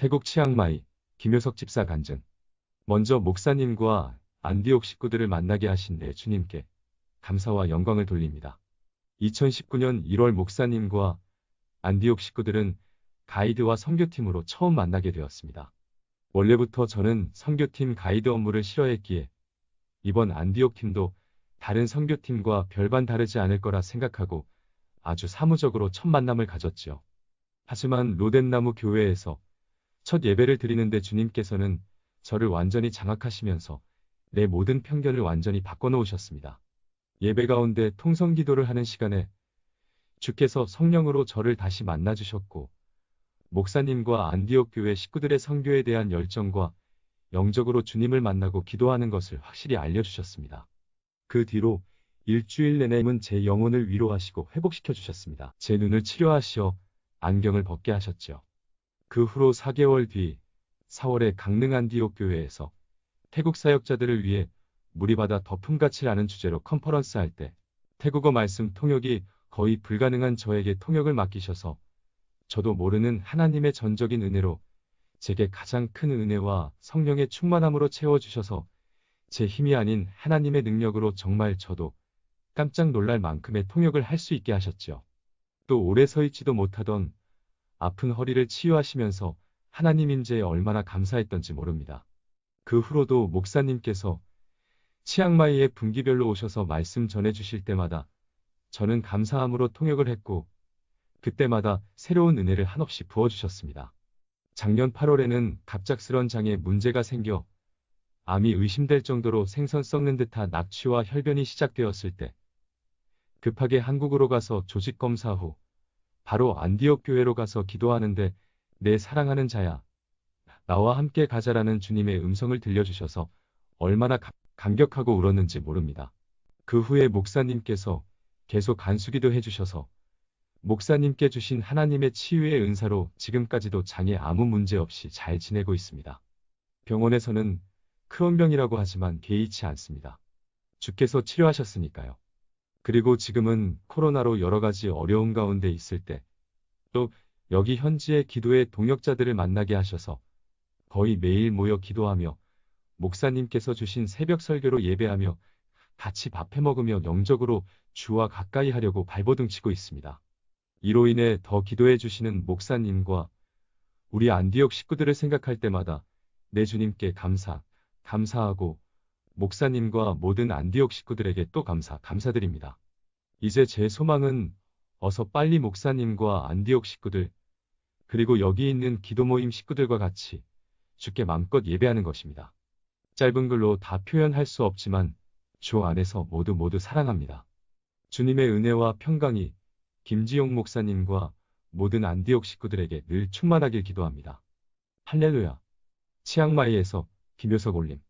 태국 치앙마이 김효석 집사 간증. 먼저 목사님과 안디옥 식구들을 만나게 하신 내 주님께 감사와 영광을 돌립니다. 2019년 1월 목사님과 안디옥 식구들은 가이드와 선교팀으로 처음 만나게 되었습니다. 원래부터 저는 선교팀 가이드 업무를 싫어했기에 이번 안디옥 팀도 다른 선교팀과 별반 다르지 않을 거라 생각하고 아주 사무적으로 첫 만남을 가졌지요. 하지만 로덴나무 교회에서 첫 예배를 드리는데 주님께서는 저를 완전히 장악하시면서 내 모든 편견을 완전히 바꿔놓으셨습니다. 예배 가운데 통성 기도를 하는 시간에 주께서 성령으로 저를 다시 만나주셨고 목사님과 안디옥 교회 식구들의 선교에 대한 열정과 영적으로 주님을 만나고 기도하는 것을 확실히 알려주셨습니다. 그 뒤로 일주일 내내는 제 영혼을 위로하시고 회복시켜 주셨습니다. 제 눈을 치료하시어 안경을 벗게 하셨죠. 그 후로 4개월 뒤 4월에 강릉 안디옥 교회에서 태국 사역자들을 위해 무리바다 덮음같이라는 주제로 컨퍼런스 할 때 태국어 말씀 통역이 거의 불가능한 저에게 통역을 맡기셔서 저도 모르는 하나님의 전적인 은혜로 제게 가장 큰 은혜와 성령의 충만함으로 채워주셔서 제 힘이 아닌 하나님의 능력으로 정말 저도 깜짝 놀랄 만큼의 통역을 할 수 있게 하셨죠. 또 오래 서 있지도 못하던 아픈 허리를 치유하시면서 하나님 임재에 얼마나 감사했던지 모릅니다. 그 후로도 목사님께서 치앙마이의 분기별로 오셔서 말씀 전해주실 때마다 저는 감사함으로 통역을 했고 그때마다 새로운 은혜를 한없이 부어주셨습니다. 작년 8월에는 갑작스런 장에 문제가 생겨 암이 의심될 정도로 생선 썩는 듯한 낙취와 혈변이 시작되었을 때 급하게 한국으로 가서 조직 검사 후 바로 안디옥 교회로 가서 기도하는데 내 사랑하는 자야 나와 함께 가자라는 주님의 음성을 들려주셔서 얼마나 가- 감격하고 울었는지 모릅니다. 그 후에 목사님께서 계속 간수기도 해주셔서 목사님께 주신 하나님의 치유의 은사로 지금까지도 장에 아무 문제 없이 잘 지내고 있습니다. 병원에서는 크론병이라고 하지만 개의치 않습니다. 주께서 치료하셨으니까요. 그리고 지금은 코로나로 여러 가지 어려움 가운데 있을 때 또 여기 현지의 기도의 동역자들을 만나게 하셔서 거의 매일 모여 기도하며 목사님께서 주신 새벽 설교로 예배하며 같이 밥해 먹으며 영적으로 주와 가까이 하려고 발버둥 치고 있습니다. 이로 인해 더 기도해 주시는 목사님과 우리 안디옥 식구들을 생각할 때마다 내 주님께 감사, 감사하고 목사님과 모든 안디옥 식구들에게 또 감사, 감사드립니다. 이제 제 소망은 어서 빨리 목사님과 안디옥 식구들, 그리고 여기 있는 기도 모임 식구들과 같이 주께 마음껏 예배하는 것입니다. 짧은 글로 다 표현할 수 없지만 주 안에서 모두 모두 사랑합니다. 주님의 은혜와 평강이 김지용 목사님과 모든 안디옥 식구들에게 늘 충만하길 기도합니다. 할렐루야. 치앙마이에서 김효석 올림.